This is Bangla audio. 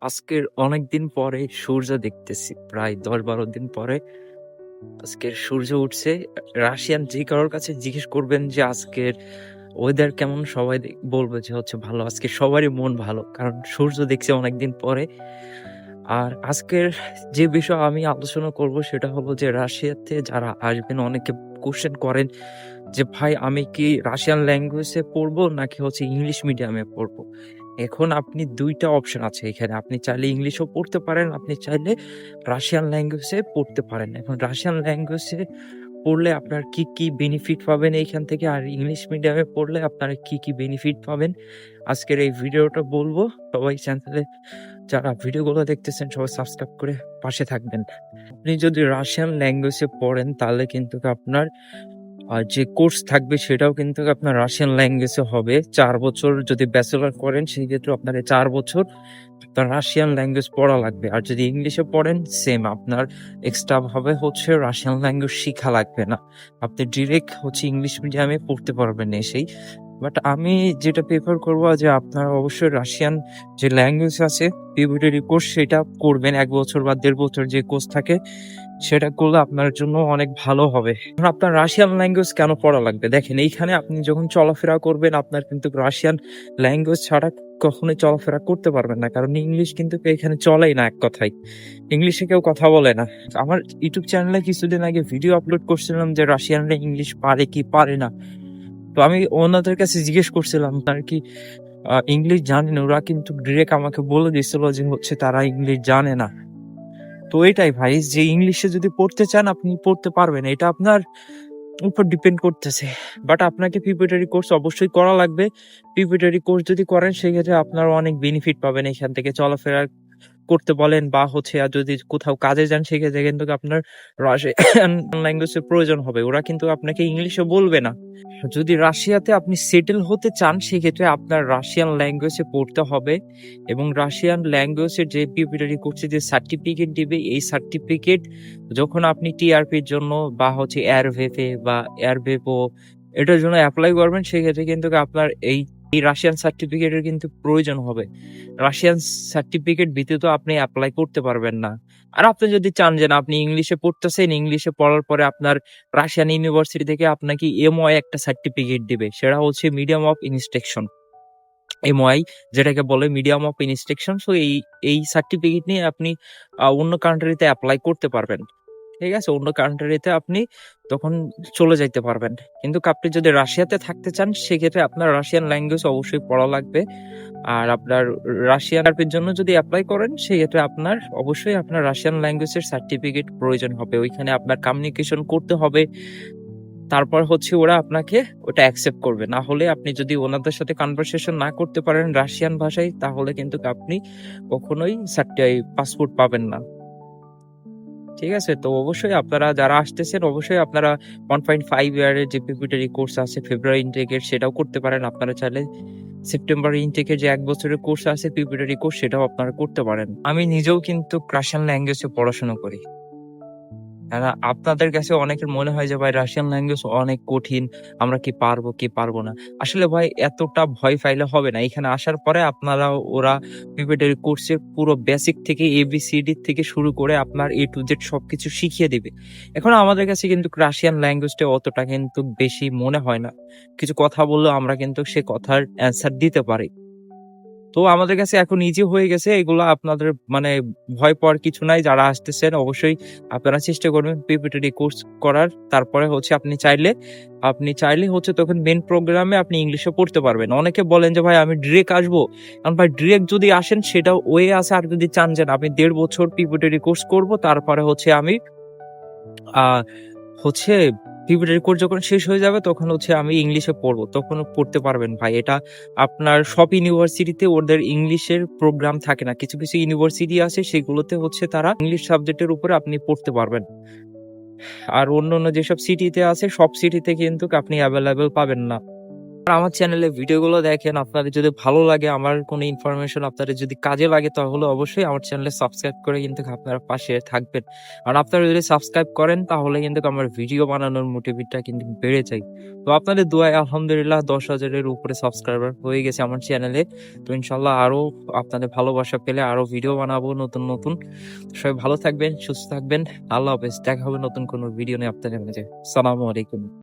আজকের অনেকদিন পরে সূর্য দেখতেছি। প্রায় দশ বারো দিন পরে আজকের সূর্য উঠছে। রাশিয়ান যে কারোর কাছে জিজ্ঞেস করবেন যে আজকের ওয়েদার কেমন? সবাই বলবে যে হচ্ছে ভালো। আজকে সবারই মন ভালো। কারণ সূর্য দেখছি অনেকদিন পরে। আর আজকের যে বিষয় আমি আলোচনা করব সেটা হলো যে রাশিয়াতে যারা আসবেন, অনেকে কোয়েশ্চেন করেন যে, ভাই, আমি কি রাশিয়ান ল্যাঙ্গুয়েজে পড়ব নাকি হচ্ছে ইংলিশ মিডিয়ামে পড়ব? এখন আপনি দুইটা অপশন আছে এখানে। আপনি চাইলে ইংলিশও পড়তে পারেন, আপনি চাইলে রাশিয়ান ল্যাঙ্গুয়েজে পড়তে পারেন। এখন রাশিয়ান ল্যাঙ্গুয়েজে পড়লে আপনার কি, কি বেনিফিট পাবেন এইখান থেকে? আর ইংলিশ মিডিয়ামে পড়লে আপনারা কি, কি বেনিফিট পাবেন? আজকের এই ভিডিওটা বলব। সবাই চ্যানেলে যারা ভিডিওগুলো দেখতেছেন সবাই সাবস্ক্রাইব করে পাশে থাকবেন। আপনি যদি রাশিয়ান ল্যাঙ্গুয়েজে পড়েন তাহলে কিন্তু আপনার আ যে কোর্স থাকবে সেটাও কিন্তু আপনার রাশিয়ান ল্যাঙ্গুয়েজে হবে। চার বছর যদি ব্যাচেলার করেন সেক্ষেত্রে আপনার এই চার বছর আপনার রাশিয়ান ল্যাঙ্গুয়েজ পড়া লাগবে। আর যদি ইংলিশে পড়েন সেম আপনার এক্সট্রা ভাবে হচ্ছে রাশিয়ান ল্যাঙ্গুয়েজ শিখা লাগবে না। আপনি ডিরেক্ট হচ্ছে ইংলিশ মিডিয়ামে পড়তে পারবেন এসেই। বাট আমি যেটা প্রেফার করব যে আপনারা অবশ্যই রাশিয়ান যে ল্যাঙ্গুয়েজ আছে প্রিপারেটরি কোর্স সেটা করবেন এক বছর বা দেড় বছর যে কোর্স থাকে, সেটা করলে আপনার জন্য অনেক ভালো হবে। আপনার রাশিয়ান ল্যাঙ্গুয়েজ কেন পড়া লাগবে? দেখেন, এইখানে আপনি যখন চলাফেরা করবেন, আপনার কিন্তু রাশিয়ান ল্যাঙ্গুয়েজ ছাড়া কখনোই চলাফেরা করতে পারবেন না। কারণ ইংলিশ কিন্তু এখানে চলেই না এক কথায়। ইংলিশে কেউ কথা বলে না। আমার ইউটিউব চ্যানেলে কিছুদিন আগে ভিডিও আপলোড করছিলাম যে রাশিয়ানরা ইংলিশ পারে কি পারে না। আমি ওনাদের কাছে জিজ্ঞেস করছিলাম, তারা কি ইংলিশ জানেন? ওরা কিন্তু ডিরেক্ট আমাকে বলে দিছিল যে হচ্ছে তারা ইংলিশ জানে না। তো এটাই ভাই, যে ইংলিশে যদি পড়তে চান আপনি পড়তে পারবেন। এটা আপনার উপর ডিপেন্ড করতেছে। বাট আপনাকে প্রিপারেটরি কোর্স অবশ্যই করা লাগবে। প্রিপারেটরি কোর্স যদি করেন, সেক্ষেত্রে আপনারা অনেক বেনিফিট পাবেন এখান থেকে চলাফেরা করতে বলেন বা হচ্ছে আর যদি কোথাও কাজে যান, সেক্ষেত্রে কিন্তু আপনার রাশিয়ান ল্যাঙ্গুয়েজের প্রয়োজন হবে। ওরা কিন্তু আপনাকে ইংলিশে বলবে না। যদি রাশিয়াতে আপনি সেটেল হতে চান, সেক্ষেত্রে আপনার রাশিয়ান ল্যাঙ্গুয়েজে পড়তে হবে এবং রাশিয়ান ল্যাঙ্গুয়েজের যে প্রিপারেটরি করছে যে সার্টিফিকেট দিবে, এই সার্টিফিকেট যখন আপনি টিআরপির জন্য বা হচ্ছে এয়ারভেভে বা এয়ারভেভো এটার জন্য অ্যাপ্লাই করবেন, সেক্ষেত্রে কিন্তু আপনার এই এই রাশিয়ান সার্টিফিকেটের কিন্তু প্রয়োজন হবে। রাশিয়ান সার্টিফিকেট ব্যতীত আপনি অ্যাপ্লাই করতে পারবেন না। আর আপনি যদি চান যে আপনি ইংলিশে পড়তেছেন, ইংলিশে পড়ার পরে আপনার রাশিয়ান ইউনিভার্সিটি থেকে আপনাকে এমওআই একটা সার্টিফিকেট দিবে। সেটা হচ্ছে মিডিয়াম অফ ইনস্ট্রাকশন। এমওআই যেটাকে বলে মিডিয়াম অফ ইনস্ট্রাকশন। সো এই, এই সার্টিফিকেট নিয়ে আপনি অন্য কান্ট্রিতে অ্যাপ্লাই করতে পারবেন। ঠিক আছে? অন্য কান্ট্রিতে আপনি তখন চলে যাইতে পারবেন। কিন্তু আপনি যদি রাশিয়াতে থাকতে চান, সেক্ষেত্রে আপনার রাশিয়ান ল্যাঙ্গুয়েজ অবশ্যই পড়া লাগবে। আর আপনার রাশিয়ান এর জন্য যদি অ্যাপ্লাই করেন, সেক্ষেত্রে আপনার, অবশ্যই আপনার রাশিয়ান ল্যাঙ্গুয়েজের সার্টিফিকেট প্রয়োজন হবে। ওইখানে আপনার কমিউনিকেশন করতে হবে। তারপর হচ্ছে ওরা আপনাকে ওটা অ্যাকসেপ্ট করবে। না হলে আপনি যদি ওনাদের সাথে কনভারসেশন না করতে পারেন রাশিয়ান ভাষায়, তাহলে কিন্তু আপনি কখনোই পাসপোর্ট পাবেন না। ঠিক আছে? তো অবশ্যই আপনারা যারা আসতেছেন, অবশ্যই আপনারা 1.5 ইয়ারের যে প্রিপিটারি কোর্স আছে ফেব্রুয়ারি ইনটেকের সেটাও করতে পারেন। আপনারা চাইলে সেপ্টেম্বর ইনটেকের যে এক বছরের কোর্স আছে প্রিপিটারি কোর্স সেটাও আপনারা করতে পারেন। আমি নিজেও কিন্তু ক্রাশান ল্যাঙ্গুয়েজে পড়াশোনা করি। আর আপনাদের কাছে অনেকের মনে হয় যে, ভাই রাশিয়ান ল্যাঙ্গুয়েজ অনেক কঠিন। আমরা কি পারব কি পারব না। আসলে ভাই, এতটা ভয় পাইলে হবে না। এখানে আসার পরে আপনারা ওরা প্রিপারেটরি কোর্সের পুরো বেসিক থেকে এবিসিডি থেকে শুরু করে আপনার এ টু জেড সবকিছু শিখিয়ে দিবে। এখন আমাদের কাছে কিন্তু রাশিয়ান ল্যাঙ্গুয়েজটা অতটা কিন্তু বেশি মনে হয় না। কিছু কথা বললেও আমরা কিন্তু সে কথার অ্যান্সার দিতে পারি। তো আমাদের কাছে এখন ইজি হয়ে গেছে। এগুলা আপনাদের মানে ভয় পাওয়ার কিছু নাই। যারা আসতেছেন অবশ্যই আপনারা চেষ্টা করবেন প্রিপারেটরি কোর্স করার। তারপরে হচ্ছে আপনি চাইলে আপনি চাইলে হচ্ছে তখন মেন প্রোগ্রামে আপনি ইংলিশে পড়তে পারবেন। অনেকে বলেন যে, ভাই, আমি ডিরেক্ট আসব। কারণ ভাই ডিরেক্ট যদি আসেন সেটাও ওয়ে আছে আর যদি চান যে আমি দেড় বছর প্রিপারেটরি কোর্স করব তারপরে হচ্ছে আমি হচ্ছে প্রিপারেটরি কোর্স যখন শেষ হয়ে যাবে তখন হচ্ছে আমি ইংলিশে পড়ব। তখন পড়তে পারবেন ভাই। এটা আপনার সব ইউনিভার্সিটিতে ওদের ইংলিশের প্রোগ্রাম থাকে না। কিছু, কিছু ইউনিভার্সিটি আছে সেগুলোতে হচ্ছে তারা ইংলিশ সাবজেক্টের উপরে আপনি পড়তে পারবেন। আর অন্য অন্য যেসব সিটিতে আছে সব সিটিতে কিন্তু আপনি অ্যাভেলেবেল পাবেন না। আর আমার চ্যানেলে ভিডিওগুলো দেখেন, আপনাদের যদি ভালো লাগে, আমার কোনো ইনফরমেশন আপনাদের যদি কাজে লাগে, তাহলে অবশ্যই আমার চ্যানেলে সাবস্ক্রাইব করে কিন্তু আপনারা পাশে থাকবেন। আর আপনারা যদি সাবস্ক্রাইব করেন, তাহলে কিন্তু আমার ভিডিও বানানোর মোটিভেটটা কিন্তু বেড়ে যায়। তো আপনাদের দোয়ায় আলহামদুলিল্লাহ দশ হাজারের উপরে সাবস্ক্রাইবার হয়ে গেছে আমার চ্যানেলে তো ইনশাল্লাহ আরও আপনাদের ভালোবাসা পেলে আরও ভিডিও বানাবো নতুন নতুন। সবাই ভালো থাকবেন, সুস্থ থাকবেন। আল্লাহ হাফেজ। দেখা হবে নতুন কোনো ভিডিও নিয়ে আপনাদের মাঝে। সালামু আলাইকুম।